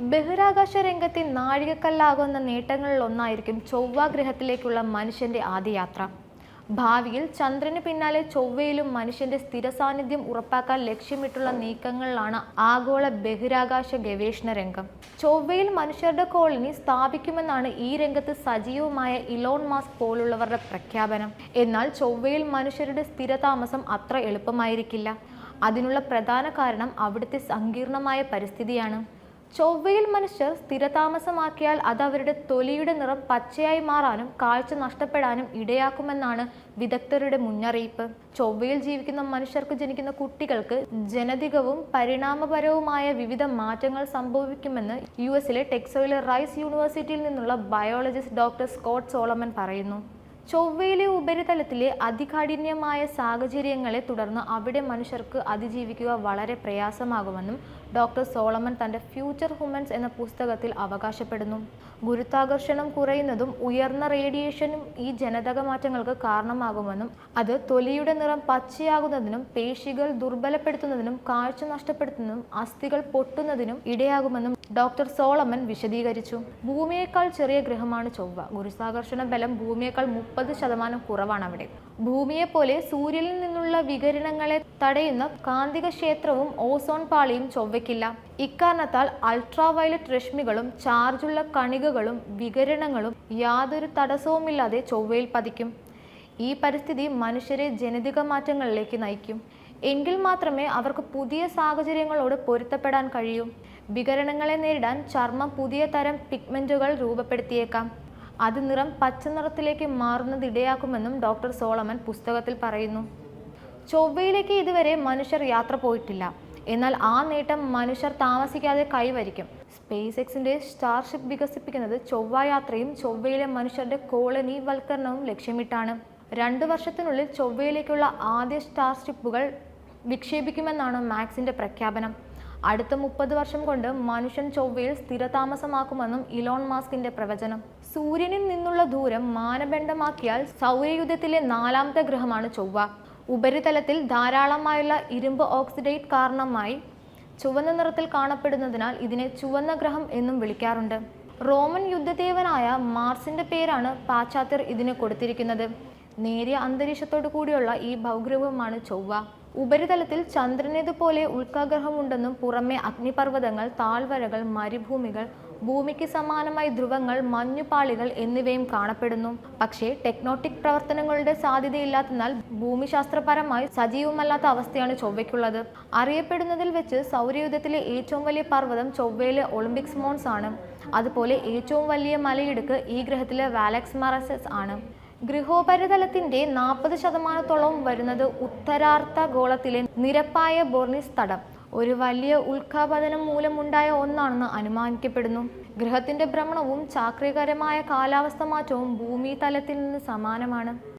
ബഹിരാകാശ രംഗത്തെ നാഴികക്കല്ലാകുന്ന നേട്ടങ്ങളിൽ ഒന്നായിരിക്കും ചൊവ്വ ഗ്രഹത്തിലേക്കുള്ള മനുഷ്യന്റെ ആദ്യ യാത്ര ഭാവിയിൽ ചന്ദ്രന് പിന്നാലെ ചൊവ്വയിലും മനുഷ്യന്റെ സ്ഥിര സാന്നിധ്യം ഉറപ്പാക്കാൻ ലക്ഷ്യമിട്ടുള്ള നീക്കങ്ങളിലാണ് ആഗോള ബഹിരാകാശ ഗവേഷണ രംഗം. ചൊവ്വയിൽ മനുഷ്യരുടെ കോളനി സ്ഥാപിക്കുമെന്നാണ് ഈ രംഗത്ത് സജീവമായ ഇലോൺ മാസ്ക് പോലുള്ളവരുടെ പ്രഖ്യാപനം. എന്നാൽ ചൊവ്വയിൽ മനുഷ്യരുടെ സ്ഥിരതാമസം അത്ര എളുപ്പമായിരിക്കില്ല. അതിനുള്ള പ്രധാന കാരണം അവിടുത്തെ സങ്കീർണമായ പരിസ്ഥിതിയാണ്. ചൊവ്വയിൽ മനുഷ്യർ സ്ഥിരതാമസമാക്കിയാൽ അത് അവരുടെ തൊലിയുടെ നിറം പച്ചയായി മാറാനും കാഴ്ച നഷ്ടപ്പെടാനും ഇടയാക്കുമെന്നാണ് വിദഗ്ധരുടെ മുന്നറിയിപ്പ്. ചൊവ്വയിൽ ജീവിക്കുന്ന മനുഷ്യർക്ക് ജനിക്കുന്ന കുട്ടികൾക്ക് ജനതികവും പരിണാമപരവുമായ വിവിധ മാറ്റങ്ങൾ സംഭവിക്കുമെന്ന് യു എസിലെ ടെക്സോയിലെ റൈസ് യൂണിവേഴ്സിറ്റിയിൽ നിന്നുള്ള ബയോളജിസ്റ്റ് ഡോക്ടർ സ്കോട്ട് സോളമൻ പറയുന്നു. ചൊവ്വയിലെ ഉപരിതലത്തിലെ അതികാഠിന്യമായ സാഹചര്യങ്ങളെ തുടർന്ന് അവിടെ മനുഷ്യർക്ക് അതിജീവിക്കുക വളരെ പ്രയാസമാകുമെന്നും ഡോക്ടർ സോളമൻ തന്റെ ഫ്യൂച്ചർ ഹ്യൂമൻസ് എന്ന പുസ്തകത്തിൽ അവകാശപ്പെടുന്നു. ഗുരുത്വാകർഷണം കുറയുന്നതും ഉയർന്ന റേഡിയേഷനും ഈ ജനതക മാറ്റങ്ങൾക്ക് കാരണമാകുമെന്നും അത് തൊലിയുടെ നിറം പച്ചയാകുന്നതിനും പേശികൾ ദുർബലപ്പെടുത്തുന്നതിനും കാഴ്ച നഷ്ടപ്പെടുത്തുന്നതിനും അസ്ഥികൾ പൊട്ടുന്നതിനും ഇടയാകുമെന്നും ഡോക്ടർ സോളമൻ വിശദീകരിച്ചു. ഭൂമിയേക്കാൾ ചെറിയ ഗ്രഹമാണ് ചൊവ്വ. ഗുരുത്വാകർഷണ ബലം ഭൂമിയേക്കാൾ മുപ്പത് ശതമാനം കുറവാണ് അവിടെ ഭൂമിയെ പോലെ സൂര്യനിൽ നിന്നുള്ള വികരണങ്ങളെ തടയുന്ന കാന്തിക ക്ഷേത്രവും ഓസോൺ പാളിയും ചൊവ്വയ്ക്കില്ല. ഇക്കാരണത്താൽ അൾട്രാ വയലറ്റ് രശ്മികളും ചാർജുള്ള കണികകളും വികരണങ്ങളും യാതൊരു തടസ്സവുമില്ലാതെ ചൊവ്വയിൽ പതിക്കും. ഈ പരിസ്ഥിതി മനുഷ്യരെ ജനിതക മാറ്റങ്ങളിലേക്ക് നയിക്കും. എങ്കിൽ മാത്രമേ അവർക്ക് പുതിയ സാഹചര്യങ്ങളോട് പൊരുത്തപ്പെടാൻ കഴിയൂ. വികരണങ്ങളെ നേരിടാൻ ചർമ്മം പുതിയ തരം പിഗ്മെന്റുകൾ രൂപപ്പെടുത്തിയേക്കാം. അത് നിറം പച്ച നിറത്തിലേക്ക് മാറുന്നത് ഇടയാക്കുമെന്നും ഡോക്ടർ സോളമൻ പുസ്തകത്തിൽ പറയുന്നു. ചൊവ്വയിലേക്ക് ഇതുവരെ മനുഷ്യർ യാത്ര പോയിട്ടില്ല. എന്നാൽ ആ നേട്ടം മനുഷ്യർ താമസിക്കാതെ കൈവരിക്കും. സ്പേസ് എക്സിന്റെ സ്റ്റാർഷിപ്പ് വികസിപ്പിക്കുന്നത് ചൊവ്വ യാത്രയും ചൊവ്വയിലെ മനുഷ്യരുടെ കോളനി വൽക്കരണവും ലക്ഷ്യമിട്ടാണ്. രണ്ടു വർഷത്തിനുള്ളിൽ ചൊവ്വയിലേക്കുള്ള ആദ്യ സ്റ്റാർഷിപ്പുകൾ വിക്ഷേപിക്കുമെന്നാണ് മാക്സിന്റെ പ്രഖ്യാപനം. അടുത്ത മുപ്പത് വർഷം കൊണ്ട് മനുഷ്യൻ ചൊവ്വയിൽ സ്ഥിരതാമസമാക്കുമെന്നും ഇലോൺ മാസ്കിന്റെ പ്രവചനം. സൂര്യനിൽ നിന്നുള്ള ദൂരം മാനദണ്ഡമാക്കിയാൽ സൗരയുദ്ധത്തിലെ നാലാമത്തെ ഗ്രഹമാണ് ചൊവ്വ. ഉപരിതലത്തിൽ ധാരാളമായുള്ള ഇരുമ്പ് ഓക്സിഡേറ്റ് കാരണമായി ചുവന്ന നിറത്തിൽ കാണപ്പെടുന്നതിനാൽ ഇതിനെ ചുവന്ന ഗ്രഹം എന്നും വിളിക്കാറുണ്ട്. റോമൻ യുദ്ധദേവനായ മാർസിന്റെ പേരാണ് പാശ്ചാത്യർ ഇതിന് കൊടുത്തിരിക്കുന്നത്. നേരിയ അന്തരീക്ഷത്തോടു കൂടിയുള്ള ഈ ഭൗഗ്രഹമാണ് ചൊവ്വ. ഉപരിതലത്തിൽ ചന്ദ്രനേതുപോലെ ഉൽക്കാഗ്രഹമുണ്ടെന്നും പുറമെ അഗ്നിപർവതങ്ങൾ താഴ്വരകൾ മരുഭൂമികൾ ഭൂമിക്ക് സമാനമായി ധ്രുവങ്ങൾ മഞ്ഞുപാളികൾ എന്നിവയും കാണപ്പെടുന്നു. പക്ഷേ ടെക്നോട്ടിക് പ്രവർത്തനങ്ങളുടെ സാധ്യതയില്ലാത്തതിനാൽ ഭൂമിശാസ്ത്രപരമായി സജീവമല്ലാത്ത അവസ്ഥയാണ് ചൊവ്വയ്ക്കുള്ളത്. അറിയപ്പെടുന്നതിൽ വെച്ച് സൗരയുധത്തിലെ ഏറ്റവും വലിയ പർവതം ചൊവ്വയിലെ ഒളിമ്പിക്സ് മോൺസ് ആണ്. അതുപോലെ ഏറ്റവും വലിയ മലയിടുക്ക് ഈ ഗ്രഹത്തിലെ വാലക്സ് മറസസ് ആണ്. ഗൃഹോപരിതലത്തിന്റെ നാൽപ്പത് ശതമാനത്തോളം വരുന്നത് ഉത്തരാർദ്ധ ഗോളത്തിലെ നിരപ്പായ ബോർണിസ് തടം. ഒരു വലിയ ഉൽക്കാപതനം മൂലമുണ്ടായ ഒന്നാണെന്ന് അനുമാനിക്കപ്പെടുന്നു. ഗ്രഹത്തിന്റെ ഭ്രമണവും ചാക്രികരമായ കാലാവസ്ഥ മാറ്റവും ഭൂമി തലത്തിൽ നിന്ന് സമാനമാണ്.